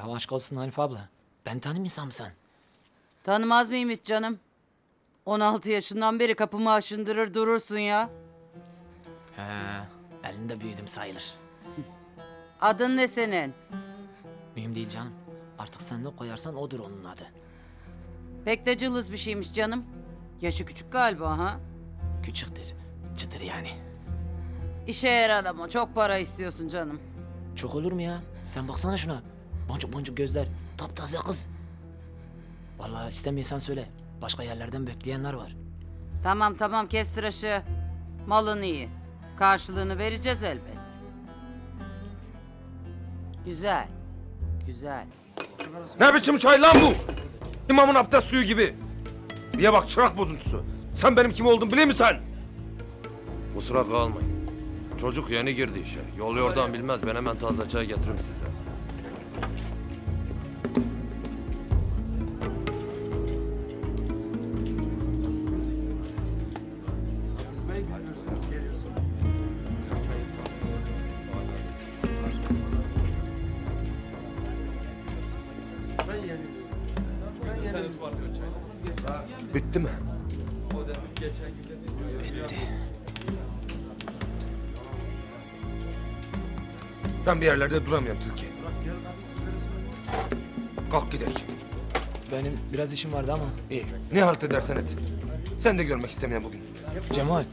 Ya aşk olsun Hanife abla. Ben tanımıyorsam sen. Tanımaz mıyım hiç canım? 16 yaşından beri kapımı aşındırır durursun ya. He, elinde büyüdüm sayılır. Adın ne senin? Mühim değil canım. Artık sen ne koyarsan odur onun adı. Pek de cılız bir şeymiş canım. Yaşı küçük galiba ha? Küçüktür. Çıtır yani. İşe yarar ama çok para istiyorsun canım. Çok olur mu ya? Sen baksana şuna. Boncuk boncuk gözler. Taptaze kız. Vallahi istemiyorsan söyle. Başka yerlerden bekleyenler var. Tamam tamam kes tıraşı. Malın iyi. Karşılığını vereceğiz elbet. Güzel. Güzel. Ne biçim çay lan bu? İmamın abdest suyu gibi. Diye bak çırak bozuntusu. Sen benim kim olduğumu biliyor musun sen? Kusura kalmayın. Çocuk yeni girdi işe. Yol yordan bilmez. Ben hemen taze çay getiririm size. Bitti mi? Bitti. Ben bir yerlerde duramıyorum Tilki. Kalk gidelim. Benim biraz işim vardı ama. İyi. Ne halt edersen et. Sen de görmek istemeyen bugün. Cemal.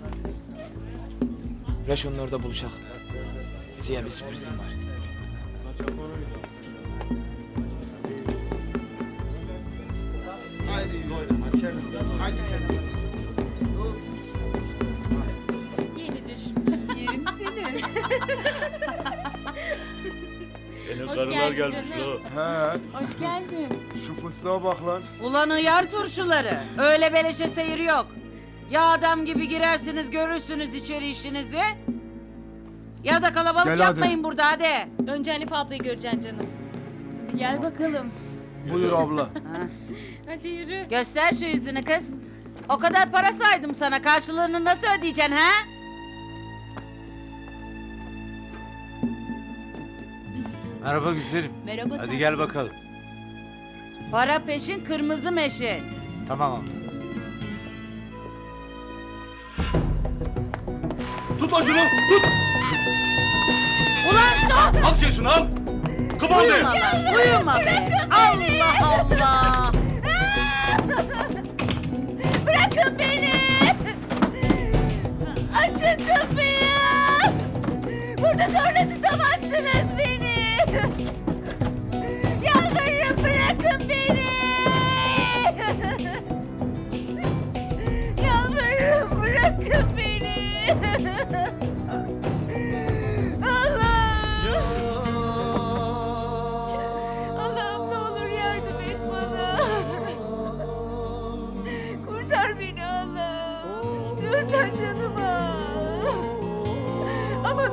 Reşon'un orada buluşak. Size bir sürprizim var. Yerim seni. Karılar geldin gelmiş canım. la. Hoş geldin. Şu fıstığa bak lan. Ulan uyar turşuları. Öyle beleşe seyir yok. Ya adam gibi girersiniz görürsünüz içeri işinizi. Ya da kalabalık Gel hadi. yapmayın burada hadi. Önce Hanife ablayı göreceksin canım. Hadi gel bakalım. Buyur abla. Hadi yürü. Göster şu yüzünü kız. O kadar para saydım sana. Karşılığını nasıl ödeyeceksin ha? Merhaba güzelim. Merhaba Hadi tatlım. gel bakalım. Para peşin kırmızı meşin. Tamam abla. Tut lan şunu tut. Ulan stop! Al şey şunu al. Kıvıldı. Uyuma lan, uyuma be. Allah Allah. Bırakın beni. Açın kapıyı. Burada zorla tutamazsınız beni.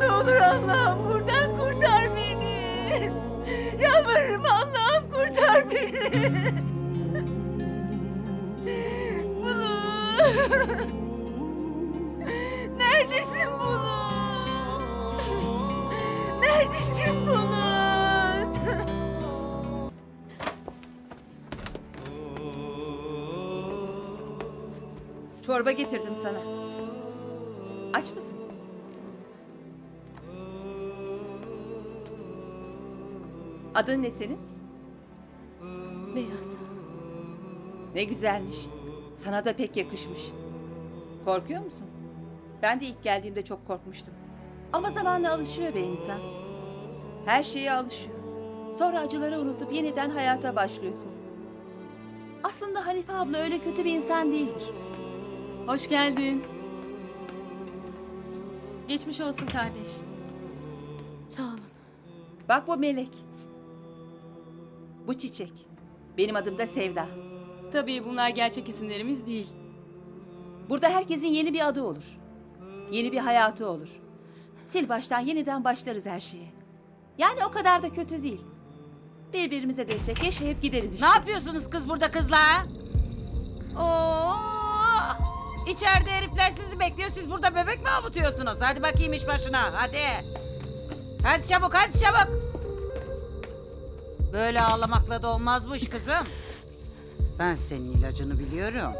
Ne olur Allah'ım buradan kurtar beni. Yalvarırım Allah'ım kurtar beni. Bulut. Neredesin Bulut? Neredesin Bulut? Çorba getirdim sana. Aç mısın? Adın ne senin? Beyaz. Ne güzelmiş. Sana da pek yakışmış. Korkuyor musun? Ben de ilk geldiğimde çok korkmuştum. Ama zamanla alışıyor be insan. Her şeye alışıyor. Sonra acıları unutup yeniden hayata başlıyorsun. Aslında Hanife abla öyle kötü bir insan değildir. Hoş geldin. Geçmiş olsun kardeş. Sağ olun. Bak bu melek. Bu çiçek. Benim adım da Sevda. Tabii bunlar gerçek isimlerimiz değil. Burada herkesin yeni bir adı olur. Yeni bir hayatı olur. Sil baştan yeniden başlarız her şeye. Yani o kadar da kötü değil. Birbirimize destek yaşayıp gideriz işte. Ne yapıyorsunuz kız burada kızla? Oo! İçeride herifler sizi bekliyor. Siz burada bebek mi avutuyorsunuz? Hadi bakayım iş başına. Hadi. Hadi çabuk, hadi çabuk. Böyle ağlamakla da olmazmış kızım. Ben senin ilacını biliyorum.